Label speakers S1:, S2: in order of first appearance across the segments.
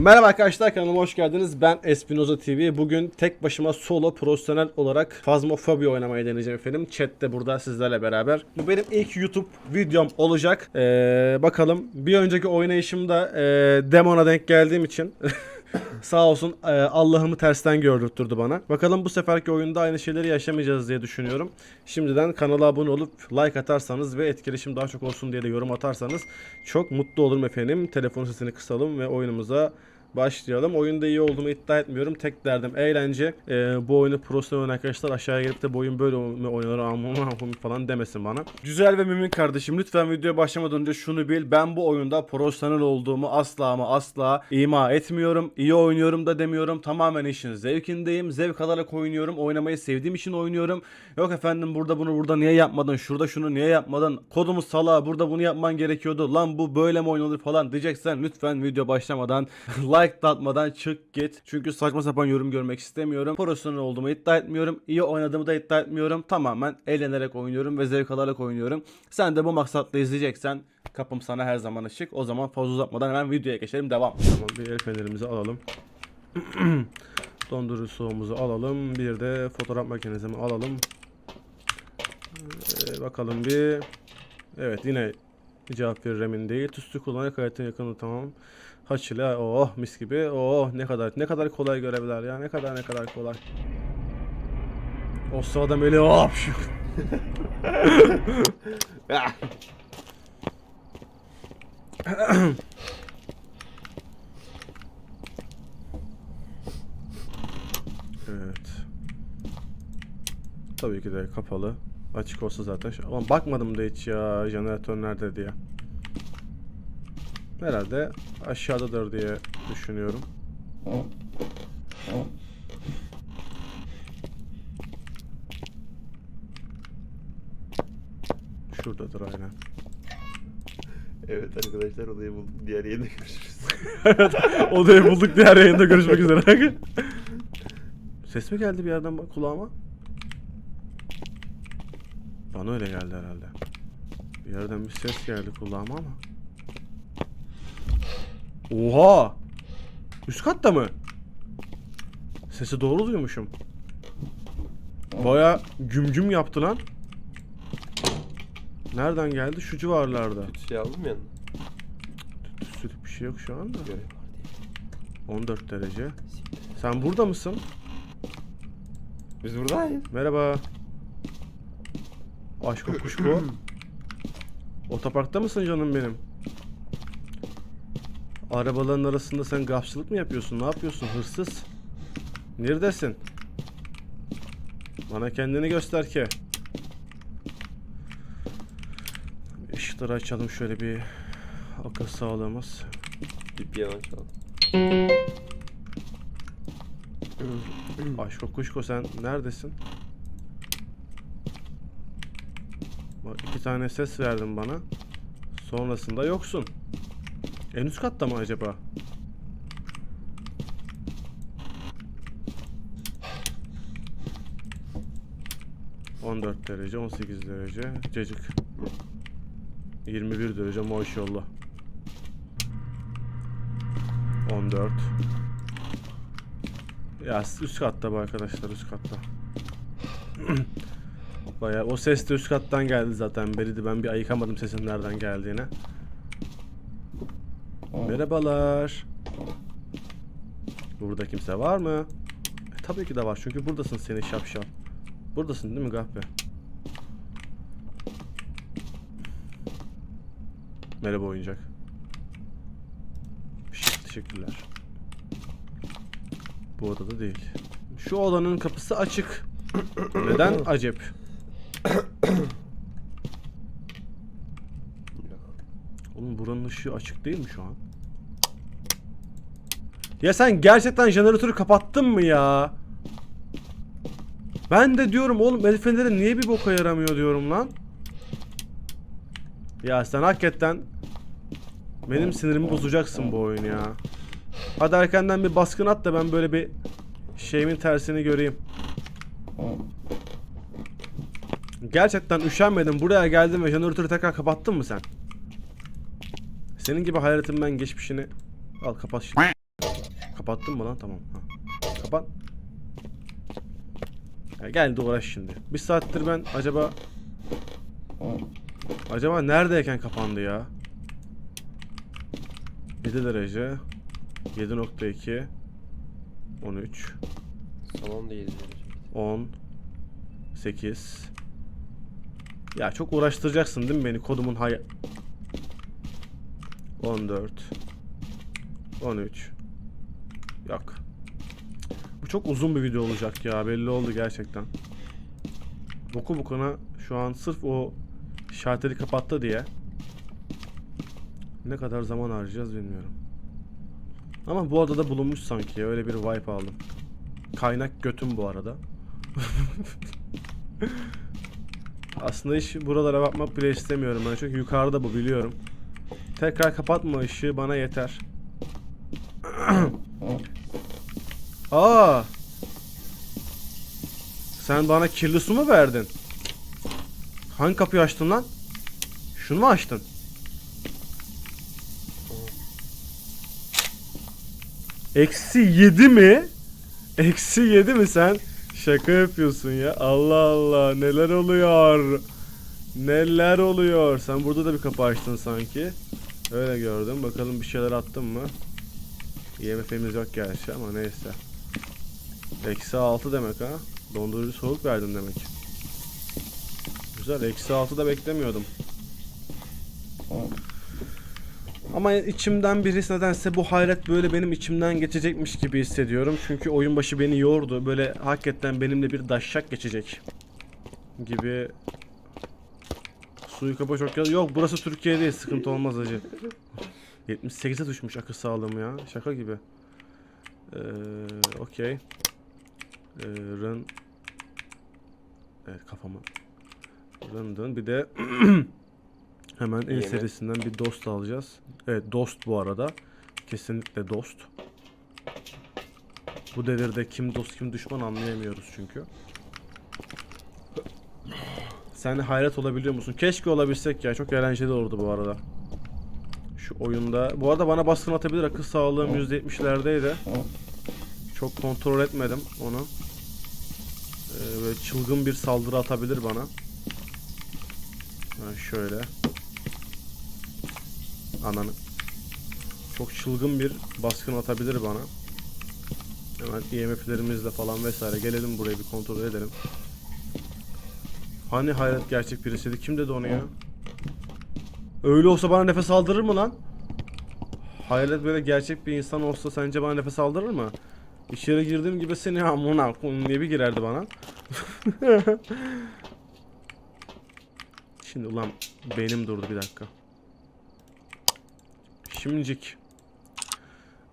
S1: Merhaba arkadaşlar kanalıma hoş geldiniz. Ben Espinoza TV. Bugün tek başıma solo profesyonel olarak Phasmophobia oynamayı deneyeceğim efendim. Chat de burada sizlerle beraber. Bu benim ilk YouTube videom olacak. Ee, bakalım. Bir önceki oynayışımda e, Demon'a denk geldiğim için Sağ olsun e, Allah'ımı tersten gördürttürdü bana. Bakalım bu seferki oyunda aynı şeyleri yaşamayacağız diye düşünüyorum. Şimdiden kanala abone olup like atarsanız ve etkileşim daha çok olsun diye de yorum atarsanız çok mutlu olurum efendim. Telefon sesini kısalım ve oyunumuza başlayalım. Oyunda iyi olduğumu iddia etmiyorum. Tek derdim eğlence. Ee, bu oyunu profesyonel arkadaşlar aşağıya gelip de bu oyun böyle oynanır amına falan demesin bana. Güzel ve mümin kardeşim lütfen videoya başlamadan önce şunu bil. Ben bu oyunda profesyonel olduğumu asla ama asla ima etmiyorum. İyi oynuyorum da demiyorum. Tamamen işin zevkindeyim. Zevk alarak oynuyorum. Oynamayı sevdiğim için oynuyorum. Yok efendim burada bunu burada niye yapmadın? Şurada şunu niye yapmadın? Kodumuz sala burada bunu yapman gerekiyordu. Lan bu böyle mi oynanır falan diyeceksen lütfen video başlamadan like da atmadan çık git. Çünkü saçma sapan yorum görmek istemiyorum. Profesyonel olduğumu iddia etmiyorum. İyi oynadığımı da iddia etmiyorum. Tamamen eğlenerek oynuyorum ve zevk alarak oynuyorum. Sen de bu maksatla izleyeceksen kapım sana her zaman açık. O zaman fazla uzatmadan hemen videoya geçelim. Devam. Tamam bir el fenerimizi alalım. Dondurucu soğumuzu alalım. Bir de fotoğraf makinesini alalım. Ee, bakalım bir. Evet yine cevap verir emin değil. Tüslü kullanarak hayatın yakını tamam. Haç ile oh mis gibi. Oh ne kadar ne kadar kolay görevler ya. Ne kadar ne kadar kolay. O sırada Melih hop şu. Evet. Tabii ki de kapalı. Açık olsa zaten. Ama bakmadım da hiç ya jeneratör nerede diye. Herhalde aşağıdadır diye düşünüyorum. Şuradadır aynen.
S2: Evet arkadaşlar odayı bulduk. Diğer yayında görüşürüz.
S1: Odayı bulduk diğer yayında görüşmek üzere. Ses mi geldi bir yerden kulağıma? Bana öyle geldi herhalde. Bir yerden bir ses geldi kulağıma ama. Oha! Üst katta mı? Sesi doğru duymuşum. Baya güm güm yaptı lan. Nereden geldi? Şu civarlarda.
S2: Kötü şey aldım yanına.
S1: Sürük bir şey yok şu anda.
S2: Görev var diye.
S1: 14 derece. Sen burada mısın?
S2: Biz buradayız.
S1: Merhaba. Aşko kuşko. Otoparkta mısın canım benim? Arabaların arasında sen gafçılık mı yapıyorsun? Ne yapıyorsun hırsız? Neredesin? Bana kendini göster ki. Işıkları açalım şöyle bir akıl sağlığımız.
S2: Bir piyano çaldım.
S1: Aşko kuşko sen neredesin? Bak iki tane ses verdin bana. Sonrasında yoksun. En üst katta mı acaba? ...14 derece, 18 derece... ...cacık... ...21 derece maşallah... ...14... ya üst katta bu arkadaşlar üst katta. Bayağı o ses de üst kattan geldi zaten belliydi ben bir ayıkamadım sesin nereden geldiğini. Merhabalar. Burada kimse var mı? E, tabii ki de var çünkü buradasın seni şapşal. Buradasın değil mi Gahpe? Merhaba oyuncak. Şık teşekkürler. Bu odada değil. Şu odanın kapısı açık. Neden acep? Oğlum buranın ışığı açık değil mi şu an? Ya sen gerçekten jeneratörü kapattın mı ya? Ben de diyorum oğlum el feneri niye bir boka yaramıyor diyorum lan. Ya sen hakikaten benim sinirimi bozacaksın bu oyun ya. Hadi erkenden bir baskın at da ben böyle bir şeyimin tersini göreyim. Gerçekten üşenmedim. Buraya geldim ve jeneratörü tekrar kapattın mı sen? Senin gibi hayaletin ben geçmişini... Al kapat şimdi. Kapattın mı lan? Tamam. Ha. Kapat. Ya gel de uğraş şimdi. Bir saattir ben acaba... Acaba neredeyken kapandı ya? 7 derece 7.2 13
S2: Salon da 7 derece.
S1: 10 8 Ya çok uğraştıracaksın değil mi beni kodumun hay 14 13 Yok Bu çok uzun bir video olacak ya belli oldu gerçekten. Boku bokuna şu an sırf o şalteri kapattı diye Ne kadar zaman harcayacağız bilmiyorum. Ama bu adada bulunmuş sanki öyle bir vibe aldım. Kaynak götüm bu arada. Aslında hiç buralara bakmak bile istemiyorum. Ben çünkü yukarıda bu biliyorum. Tekrar kapatma ışığı bana yeter. Aa! Sen bana kirli su mu verdin? Hangi kapıyı açtın lan? Şunu mu açtın? Eksi yedi mi? Eksi yedi mi sen? Şaka yapıyorsun ya. Allah Allah neler oluyor? Neler oluyor? Sen burada da bir kapı açtın sanki. Öyle gördüm. Bakalım bir şeyler attın mı? IMF'miz yok gerçi ama neyse. Eksi altı demek ha. Dondurucu soğuk verdin demek. Güzel. Eksi altı da beklemiyordum. Ama içimden birisi nedense bu hayret böyle benim içimden geçecekmiş gibi hissediyorum. Çünkü oyun başı beni yordu. Böyle hakikaten benimle bir daşşak geçecek gibi. Suyu kapa çok yaz. Yok burası Türkiye değil. Sıkıntı olmaz acı. 78'e düşmüş akıl sağlığım ya. Şaka gibi. Ee, Okey. Ee, run. Evet kafama. Rundun. Bir de Hemen en serisinden bir dost alacağız. Evet dost bu arada. Kesinlikle dost. Bu devirde kim dost kim düşman anlayamıyoruz çünkü. Sen hayret olabiliyor musun? Keşke olabilsek ya. Çok eğlenceli olurdu bu arada. Şu oyunda. Bu arada bana baskın atabilir. Akıl sağlığım %70'lerdeydi. Çok kontrol etmedim onu. Ee, çılgın bir saldırı atabilir bana. Ha, şöyle. Ananı. Çok çılgın bir baskın atabilir bana. Hemen IMF'lerimizle falan vesaire gelelim buraya bir kontrol edelim. Hani hayret gerçek birisiydi? Kim dedi onu ya? Öyle olsa bana nefes aldırır mı lan? Hayret böyle gerçek bir insan olsa sence bana nefes aldırır mı? İçeri girdiğim gibi seni amına koyayım diye bir girerdi bana. Şimdi ulan beynim durdu bir dakika. Şimdicik.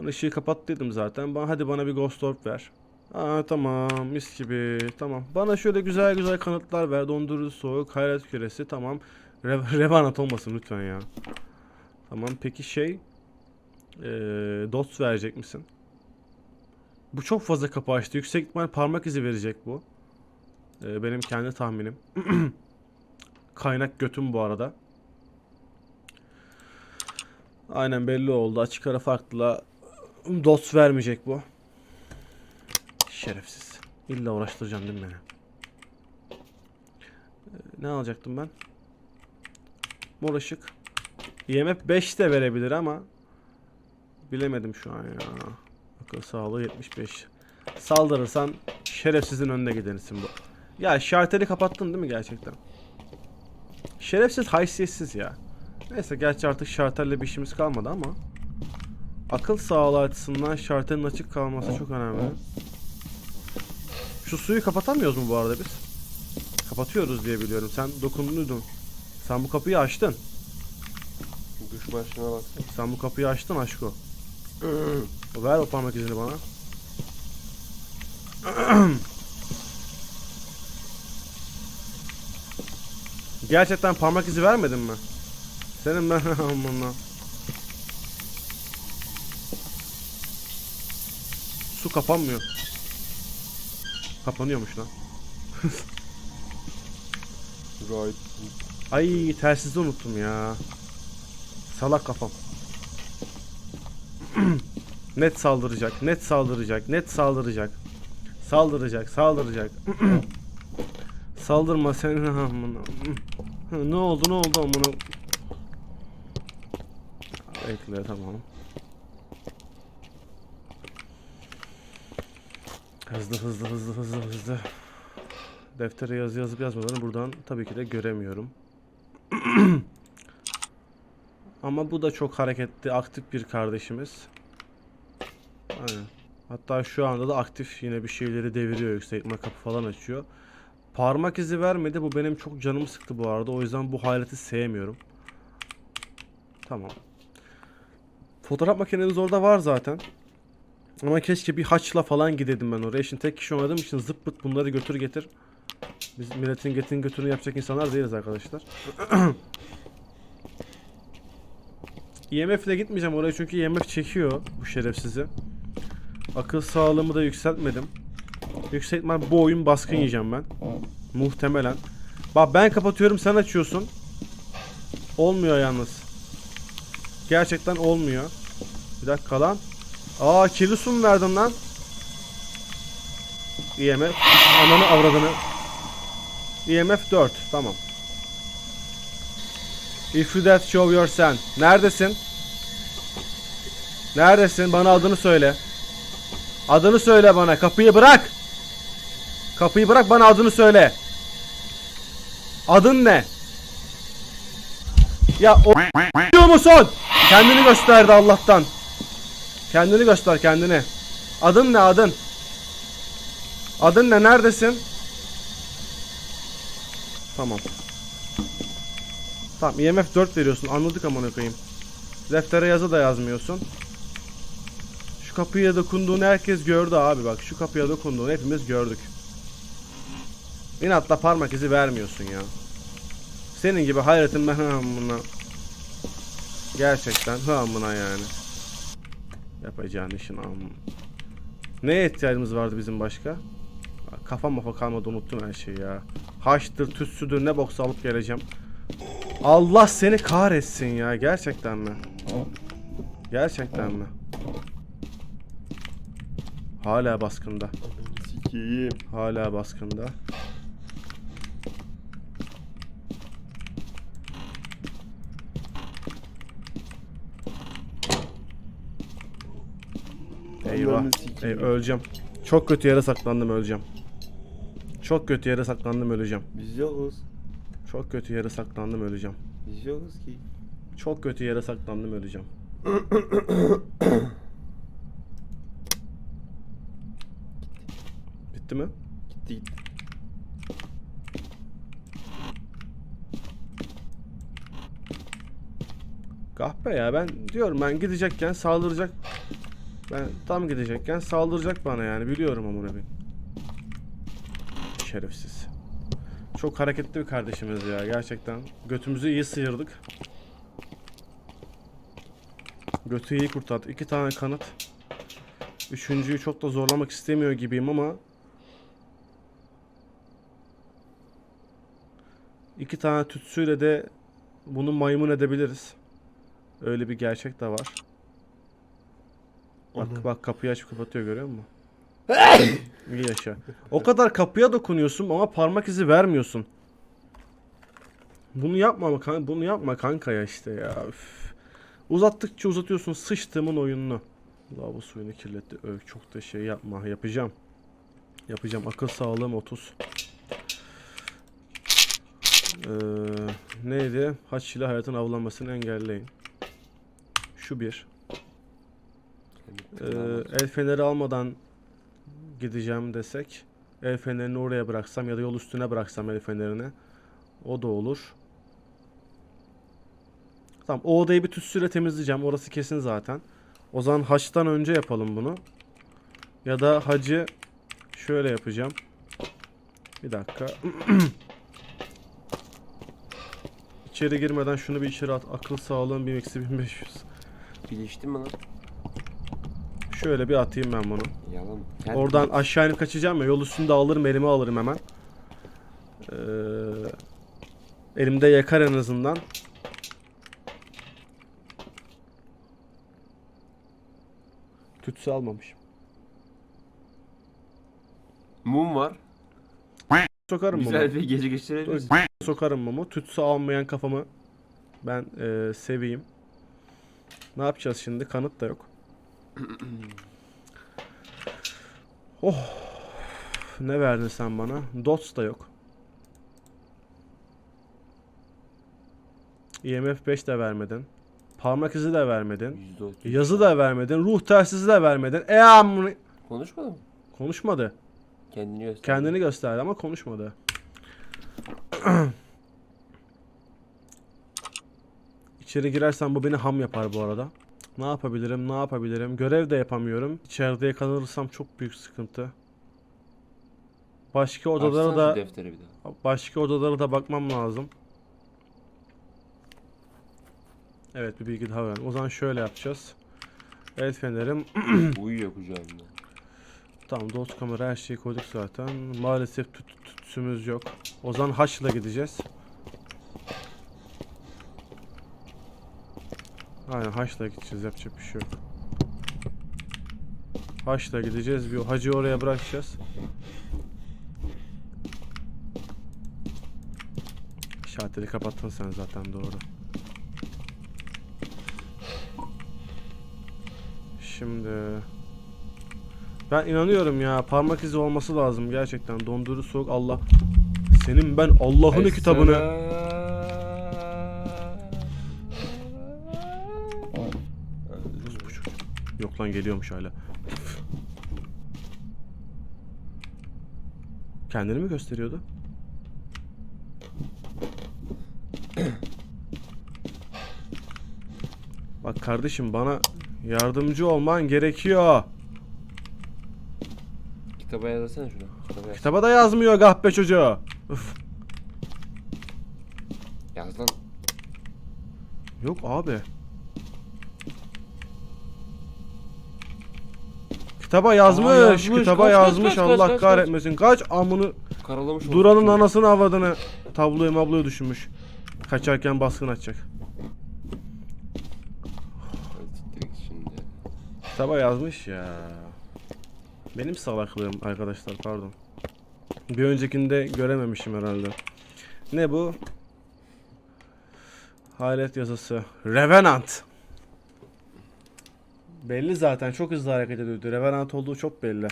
S1: Ben ışığı kapattıydım zaten. Bana, hadi bana bir ghost orb ver. Aa tamam mis gibi tamam. Bana şöyle güzel güzel kanıtlar ver. Dondurucu soğuk, hayret küresi tamam. Re Revanat olmasın lütfen ya. Tamam peki şey. Ee, dots verecek misin? Bu çok fazla kapı açtı. Yüksek ihtimal parmak izi verecek bu. Ee, benim kendi tahminim. Kaynak götüm bu arada. Aynen belli oldu. Açık ara farklı. Dots vermeyecek bu. Şerefsiz. İlla uğraştıracaksın değil mi beni? Ee, ne alacaktım ben? Mor ışık. IMF 5 de verebilir ama bilemedim şu an ya. Akıl sağlığı 75. Saldırırsan şerefsizin önüne gidersin bu. Ya şarteli kapattın değil mi gerçekten? Şerefsiz haysiyetsiz ya. Neyse gerçi artık şarterle bir işimiz kalmadı ama akıl sağlığı açısından şartelin açık kalması çok önemli. Şu suyu kapatamıyoruz mu bu arada biz? Kapatıyoruz diye biliyorum. Sen dokunduydun. Sen bu kapıyı açtın.
S2: Duş başlığına baksana.
S1: Sen bu kapıyı açtın aşko. Ver o parmak izini bana. Gerçekten parmak izi vermedin mi? Senin ben amına. Su kapanmıyor. Kapanıyormuş lan.
S2: Right.
S1: Ay telsizi unuttum ya. Salak kafam. Net saldıracak. Net saldıracak. Net saldıracak. Saldıracak. Saldıracak. Saldırma sen amına. ne oldu ne oldu amına? Bekle tamam. Hızlı hızlı hızlı hızlı hızlı. Deftere yazı yazıp yazmalarını buradan tabii ki de göremiyorum. Ama bu da çok hareketli, aktif bir kardeşimiz. Aynen. Hatta şu anda da aktif yine bir şeyleri deviriyor yüksek ihtimal kapı falan açıyor. Parmak izi vermedi. Bu benim çok canımı sıktı bu arada. O yüzden bu haleti sevmiyorum. Tamam. Fotoğraf makineniz orada var zaten. Ama keşke bir haçla falan gidedim ben oraya. Şimdi tek kişi oynadığım için zıp pıt bunları götür getir. Biz milletin getin götürünü yapacak insanlar değiliz arkadaşlar. IMF ile gitmeyeceğim oraya çünkü IMF çekiyor bu şerefsizi. Akıl sağlığımı da yükseltmedim. Yüksek ihtimal bu oyun baskın yiyeceğim ben. Muhtemelen. Bak ben kapatıyorum sen açıyorsun. Olmuyor yalnız. Gerçekten olmuyor. Bir dakika lan. Aa kirli su mu verdin lan? IMF. Ananı avradını. IMF 4. Tamam. If you that show your sen. Neredesin? Neredesin? Bana adını söyle. Adını söyle bana. Kapıyı bırak. Kapıyı bırak bana adını söyle. Adın ne? Ya o diyor musun? Kendini gösterdi Allah'tan. Kendini göster kendini. Adın ne adın? Adın ne? Neredesin? Tamam. Tamam IMF 4 veriyorsun. Anladık amına koyayım. Deftere yazı da yazmıyorsun. Şu kapıya dokunduğunu herkes gördü abi bak. Şu kapıya dokunduğunu hepimiz gördük. İnatla parmak izi vermiyorsun ya. Senin gibi hayretin ben amına. Gerçekten hı amına yani. Yapacağın işin amına. Neye ihtiyacımız vardı bizim başka? Kafa mafa kalmadı unuttum her şeyi ya. Haçtır, tütsüdür ne boksa alıp geleceğim. Allah seni kahretsin ya gerçekten mi? Gerçekten mi? Hala baskında.
S2: Sikiyim.
S1: Hala baskında. Eyvah. Ey, öleceğim. Çok kötü yere saklandım öleceğim. Çok kötü yere saklandım öleceğim.
S2: Biz yokuz.
S1: Çok kötü yere saklandım öleceğim.
S2: Biz yokuz ki.
S1: Çok kötü yere saklandım öleceğim. Bitti mi?
S2: Gitti gitti.
S1: Kahpe ya ben diyorum ben gidecekken saldıracak. Ben tam gidecekken saldıracak bana yani biliyorum amına koyayım. Şerefsiz. Çok hareketli bir kardeşimiz ya gerçekten. Götümüzü iyi sıyırdık. Götü iyi kurtardı. İki tane kanıt. Üçüncüyü çok da zorlamak istemiyor gibiyim ama iki tane tütsüyle de bunu maymun edebiliriz. Öyle bir gerçek de var. Bak
S2: Ana.
S1: bak kapıyı açıp kapatıyor görüyor musun? İyi yaşa. O kadar kapıya dokunuyorsun ama parmak izi vermiyorsun. Bunu yapma ama kan- bunu yapma kanka ya işte ya. Üf. Uzattıkça uzatıyorsun sıçtığımın oyununu. Bu suyunu kirletti. Öv çok da şey yapma. Yapacağım. Yapacağım. Akıl sağlığım 30. Ee, neydi? Haç ile hayatın avlanmasını engelleyin. Şu bir. Ee, el feneri almadan gideceğim desek el fenerini oraya bıraksam ya da yol üstüne bıraksam el fenerini o da olur. Tamam o odayı bir tütsüyle temizleyeceğim orası kesin zaten. O zaman haçtan önce yapalım bunu. Ya da hacı şöyle yapacağım. Bir dakika. İçeri girmeden şunu bir içeri at. Akıl sağlığın bir eksi 1500.
S2: Biliştin mi lan?
S1: Şöyle bir atayım ben bunu.
S2: Yalan.
S1: Oradan aşağı inip kaçacağım ya yol üstünde alırım elime alırım hemen. Ee, elimde yakar en azından. Tütsü almamışım.
S2: Mum var.
S1: Sokarım mumu.
S2: Güzel bir gece geçirebiliriz.
S1: Sokarım mumu. Tütsü almayan kafamı ben e, seveyim. Ne yapacağız şimdi? Kanıt da yok. oh. Ne verdin sen bana? Dots da yok. IMF 5 de vermedin. Parmak izi de vermedin.
S2: Yüzde otuz.
S1: Yazı da vermedin. Ruh telsizi de vermedin. E amına-
S2: Konuşmadı mı?
S1: Konuşmadı.
S2: Kendini göster.
S1: Kendini gösterdi ama konuşmadı. İçeri girersem bu beni ham yapar bu arada. Ne yapabilirim? Ne yapabilirim? Görev de yapamıyorum. İçeride yakalanırsam çok büyük sıkıntı. Başka odalara
S2: Açsana
S1: da
S2: şu defteri bir daha.
S1: başka odalara da bakmam lazım. Evet bir bilgi daha ver. O zaman şöyle yapacağız. El fenerim
S2: Uyuyor kucağımda.
S1: Tamam dot kamera her şeyi koyduk zaten. Maalesef tüt, tütsümüz yok. O zaman haçla gideceğiz. Aynen haçla gideceğiz yapacak bir şey yok. Haçla gideceğiz bir hacı oraya bırakacağız. Şalteri kapattın sen zaten doğru. Şimdi ben inanıyorum ya parmak izi olması lazım gerçekten dondurucu soğuk Allah. Senin ben Allah'ın kitabını Yok lan geliyormuş hala. Kendini mi gösteriyordu? Bak kardeşim bana yardımcı olman gerekiyor.
S2: Kitaba yazsana şunu. Kitaba yaz.
S1: Kitaba da yazmıyor gahpe çocuğu. Üf.
S2: Yaz lan.
S1: Yok abi. Kitaba yazmış,
S2: yazmış.
S1: kitaba
S2: Kaç, kaç,
S1: yazmış
S2: kaç,
S1: Allah
S2: kaç, kaç,
S1: kahretmesin. Kaç amını
S2: Karalamış oldu.
S1: Duran'ın anasını avradını tabloyu mabloyu düşünmüş. Kaçarken baskın
S2: siktir git şimdi.
S1: Kitaba yazmış ya. Benim salaklığım arkadaşlar pardon. Bir öncekinde görememişim herhalde. Ne bu? Hayalet yazısı. Revenant. Belli zaten çok hızlı hareket ediyordu. Revenant olduğu çok belli.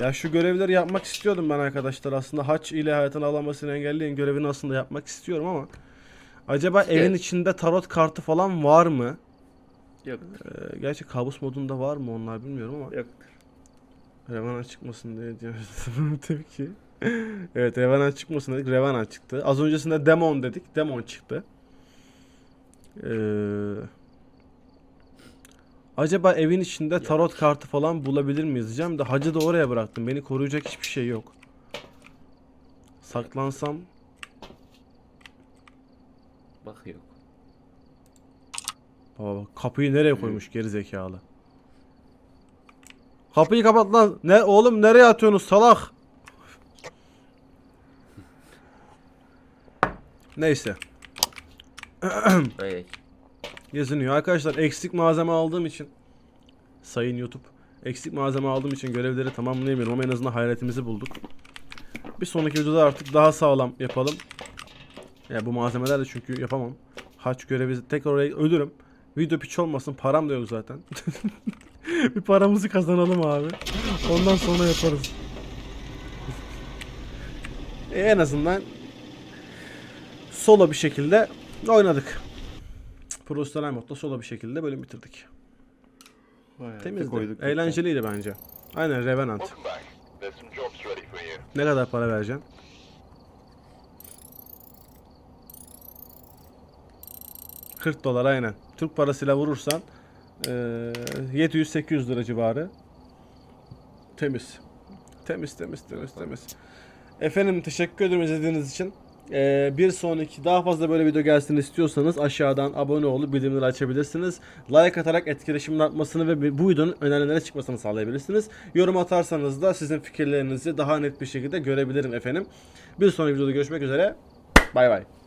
S1: Ya şu görevleri yapmak istiyordum ben arkadaşlar aslında haç ile hayatını alamasını engelleyin görevini aslında yapmak istiyorum ama acaba
S2: İşte-
S1: evin içinde tarot kartı falan var mı?
S2: Yok.
S1: Ee, gerçi kabus modunda var mı onlar bilmiyorum ama
S2: Yok.
S1: Revenant çıkmasın diye diyoruz. Tabii ki. evet Revenant çıkmasın dedik. Revenant çıktı. Az öncesinde Demon dedik. Demon çıktı. Ee, acaba evin içinde tarot kartı falan bulabilir miyiz diyeceğim de hacı da oraya bıraktım. Beni koruyacak hiçbir şey yok. Saklansam
S2: Bak yok.
S1: Baba bak kapıyı nereye koymuş geri zekalı. Kapıyı kapat lan. Ne oğlum nereye atıyorsunuz salak? Neyse.
S2: Hayır.
S1: Yazınıyor. Arkadaşlar eksik malzeme aldığım için Sayın YouTube eksik malzeme aldığım için görevleri tamamlayamıyorum ama en azından hayretimizi bulduk. Bir sonraki videoda artık daha sağlam yapalım. Ya bu malzemelerle çünkü yapamam. Haç görevi tekrar oraya ölürüm. Video piç olmasın param da yok zaten. bir paramızı kazanalım abi. Ondan sonra yaparız. E, en azından solo bir şekilde oynadık. Profesyonel modda solo bir şekilde bölüm bitirdik. Temizdi. Eğlenceliydi bence. Aynen Revenant. Ne kadar para vereceksin? ...40 dolar aynen. Türk parasıyla vurursan... eee, ...700-800 lira civarı. Temiz. Temiz temiz temiz temiz. Efendim teşekkür ederim izlediğiniz için. Ee, bir sonraki daha fazla böyle video gelsin istiyorsanız aşağıdan abone olup bildirimleri açabilirsiniz. Like atarak etkileşimin artmasını ve bu videonun önerilere çıkmasını sağlayabilirsiniz. Yorum atarsanız da sizin fikirlerinizi daha net bir şekilde görebilirim efendim. Bir sonraki videoda görüşmek üzere. Bay bay.